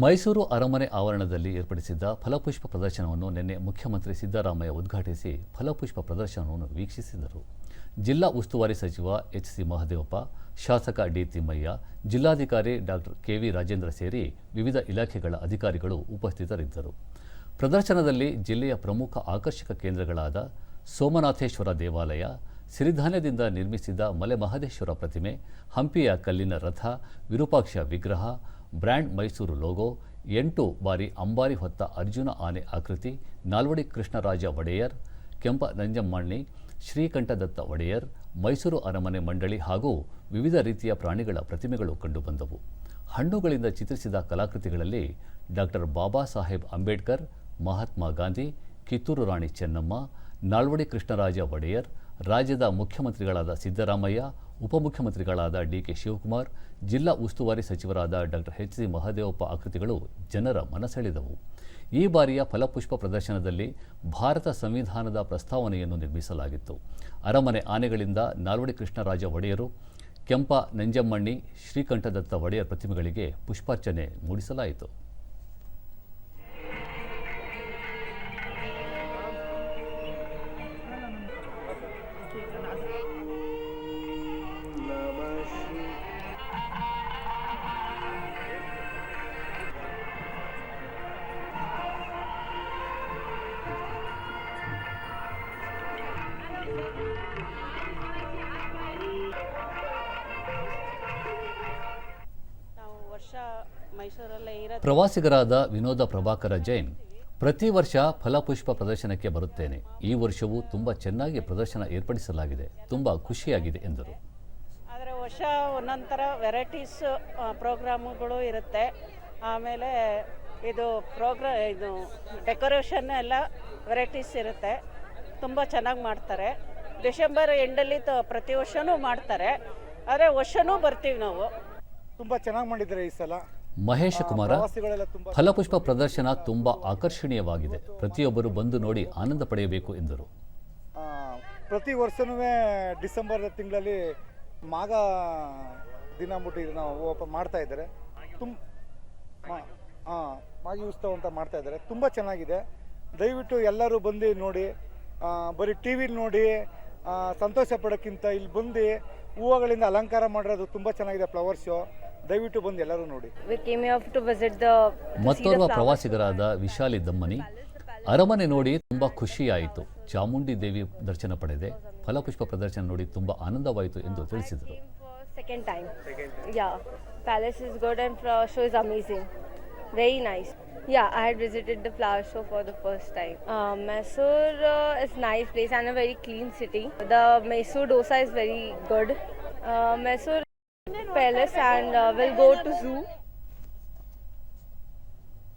ಮೈಸೂರು ಅರಮನೆ ಆವರಣದಲ್ಲಿ ಏರ್ಪಡಿಸಿದ್ದ ಫಲಪುಷ್ಪ ಪ್ರದರ್ಶನವನ್ನು ನಿನ್ನೆ ಮುಖ್ಯಮಂತ್ರಿ ಸಿದ್ದರಾಮಯ್ಯ ಉದ್ಘಾಟಿಸಿ ಫಲಪುಷ್ಪ ಪ್ರದರ್ಶನವನ್ನು ವೀಕ್ಷಿಸಿದರು. ಜಿಲ್ಲಾ ಉಸ್ತುವಾರಿ ಸಚಿವ ಎಚ್ ಸಿ ಮಹದೇವಪ್ಪ, ಶಾಸಕ ಡಿ ತಿಮ್ಮಯ್ಯ ಜಿಲ್ಲಾಧಿಕಾರಿ ಡಾಕ್ಟರ್ ಕೆವಿ ರಾಜೇಂದ್ರ ಸೇರಿ ವಿವಿಧ ಇಲಾಖೆಗಳ ಅಧಿಕಾರಿಗಳು ಉಪಸ್ಥಿತರಿದ್ದರು. ಪ್ರದರ್ಶನದಲ್ಲಿ ಜಿಲ್ಲೆಯ ಪ್ರಮುಖ ಆಕರ್ಷಕ ಕೇಂದ್ರಗಳಾದ ಸೋಮನಾಥೇಶ್ವರ ದೇವಾಲಯ ಸಿರಿಧಾನ್ಯದಿಂದ ನಿರ್ಮಿಸಿದ ಮಲೆ ಮಹದೇಶ್ವರ ಪ್ರತಿಮೆ, ಹಂಪಿಯ ಕಲ್ಲಿನ ರಥ, ವಿರೂಪಾಕ್ಷ ವಿಗ್ರಹ, ಬ್ರ್ಯಾಂಡ್ ಮೈಸೂರು ಲೋಗೋ, ಎಂಟು ಬಾರಿ ಅಂಬಾರಿ ಹೊತ್ತ ಅರ್ಜುನ ಆನೆ ಆಕೃತಿ, ನಾಲ್ವಡಿ ಕೃಷ್ಣರಾಜ ಒಡೆಯರ್, ಕೆಂಪ ನಂಜಮ್ಮಣ್ಣಿ, ಶ್ರೀಕಂಠದತ್ತ ಒಡೆಯರ್, ಮೈಸೂರು ಅರಮನೆ ಮಂಡಳಿ ಹಾಗೂ ವಿವಿಧ ರೀತಿಯ ಪ್ರಾಣಿಗಳ ಪ್ರತಿಮೆಗಳು ಕಂಡುಬಂದವು. ಹಣ್ಣುಗಳಿಂದ ಚಿತ್ರಿಸಿದ ಕಲಾಕೃತಿಗಳಲ್ಲಿ ಡಾಕ್ಟರ್ ಬಾಬಾ ಸಾಹೇಬ್ ಅಂಬೇಡ್ಕರ್, ಮಹಾತ್ಮ ಗಾಂಧಿ, ಕಿತ್ತೂರು ರಾಣಿ ಚೆನ್ನಮ್ಮ, ನಾಲ್ವಡಿ ಕೃಷ್ಣರಾಜ ಒಡೆಯರ್ ರಾಜ್ಯದ ಮುಖ್ಯಮಂತ್ರಿಗಳಾದ ಸಿದ್ದರಾಮಯ್ಯ, ಉಪಮುಖ್ಯಮಂತ್ರಿಗಳಾದ ಡಿ ಕೆ ಶಿವಕುಮಾರ್, ಜಿಲ್ಲಾ ಉಸ್ತುವಾರಿ ಸಚಿವರಾದ ಡಾಕ್ಟರ್ ಎಚ್ ಸಿ ಮಹದೇವಪ್ಪ ಆಕೃತಿಗಳು ಜನರ ಮನಸೆಳೆದವು. ಈ ಬಾರಿಯ ಫಲಪುಷ್ಪ ಪ್ರದರ್ಶನದಲ್ಲಿ ಭಾರತ ಸಂವಿಧಾನದ ಪ್ರಸ್ತಾವನೆಯನ್ನು ನಿರ್ಮಿಸಲಾಗಿತ್ತು. ಅರಮನೆ ಆನೆಗಳಿಂದ ನಾಲ್ವಡಿ ಕೃಷ್ಣರಾಜ ಒಡೆಯರು, ಕೆಂಪ ನಂಜಮ್ಮಣ್ಣಿ ಶ್ರೀಕಂಠದತ್ತ ಒಡೆಯರ್ ಪ್ರತಿಮೆಗಳಿಗೆ ಪುಷ್ಪಾರ್ಚನೆ ಮೂಡಿಸಲಾಯಿತು. ಪ್ರವಾಸಿಗರಾದ ವಿನೋದ ಪ್ರಭಾಕರ ಜೈನ್ ಪ್ರತಿ ವರ್ಷ ಫಲಪುಷ್ಪ ಪ್ರದರ್ಶನಕ್ಕೆ ಬರುತ್ತೇನೆ. ಈ ವರ್ಷವೂ ತುಂಬ ಚೆನ್ನಾಗಿ ಪ್ರದರ್ಶನ ಏರ್ಪಡಿಸಲಾಗಿದೆ. ತುಂಬ ಖುಷಿಯಾಗಿದೆ ಎಂದರು. ಆದರೆ ವರ್ಷ ಒಂದೊಂಥರ ವೆರೈಟೀಸ್ ಪ್ರೋಗ್ರಾಮುಗಳು ಇರುತ್ತೆ. ಆಮೇಲೆ ಇದು ಪ್ರೋಗ್ರಾ ಇದು ಡೆಕೋರೇಷನ್ ಎಲ್ಲ ವೆರೈಟೀಸ್ ಇರುತ್ತೆ. ತುಂಬ ಚೆನ್ನಾಗಿ ಮಾಡ್ತಾರೆ. ಡಿಸೆಂಬರ್ ಎಂಡಲ್ಲಿ ತ ಪ್ರತಿ ವರ್ಷವೂ ಮಾಡ್ತಾರೆ. ಆದರೆ ವರ್ಷವೂ ಬರ್ತೀವಿ ನಾವು. ತುಂಬಾ ಚೆನ್ನಾಗಿ ಮಾಡಿದ್ದಾರೆ ಈ ಸಲ. ಮಹೇಶ ಕುಮಾರ ಫಲಪುಷ್ಪ ಪ್ರದರ್ಶನ ತುಂಬಾ ಆಕರ್ಷಣೀಯವಾಗಿದೆ. ಪ್ರತಿಯೊಬ್ಬರು ಬಂದು ನೋಡಿ ಆನಂದ ಪಡೆಯಬೇಕು ಎಂದರು. ಪ್ರತಿ ವರ್ಷನೂ ಡಿಸೆಂಬರ್ ತಿಂಗಳಲ್ಲಿ ಮಾಗ ದಿನ ಮುಟ್ಟಿ ಇದನ್ನ ಓಪನ್ ಮಾಡ್ತಾ ಇದ್ದಾರೆ. ತುಂಬ ಹಾಂ ಮಾಗಿ ಉತ್ಸವ ಅಂತ ಮಾಡ್ತಾ ಇದ್ದಾರೆ. ತುಂಬ ಚೆನ್ನಾಗಿದೆ. ದಯವಿಟ್ಟು ಎಲ್ಲರೂ ಬಂದು ನೋಡಿ ಬರೀ ಟಿ ವಿಲಿ ನೋಡಿ ಸಂತೋಷ ಪಡೋಕ್ಕಿಂತ ಇಲ್ಲಿ ಬಂದು ಹೂವುಗಳಿಂದ ಅಲಂಕಾರ ಮಾಡಿರೋದು ತುಂಬ ಚೆನ್ನಾಗಿದೆ ಫ್ಲವರ್ ಶೋ ದಯವಿಟ್ಟು ಬಂದು ಎಲ್ಲರೂ ನೋಡಿ. ಮತ್ತೋರ್ವ ಪ್ರವಾಸಿಗರಾದ ವಿಶಾಲಿ ದಮ್ಮನಿ ಅರಮನೆ ನೋಡಿ ತುಂಬ ಖುಷಿಯಾಯಿತು. ಚಾಮುಂಡಿ ದೇವಿ ದರ್ಶನ ಪಡೆದೆ. ಫಲಪುಷ್ಪ ಪ್ರದರ್ಶನ ನೋಡಿ ತುಂಬ ಆನಂದವಾಯಿತು ಎಂದು ತಿಳಿಸಿದರು. Second time yeah palace is good and show is amazing very nice amazing. Very nice. Yeah, I had visited the flower show for the first time. Uh, Mysore uh, is nice place and a very clean city. The Mysore dosa is very good. Uh, Mysore palace and uh, we'll go to zoo.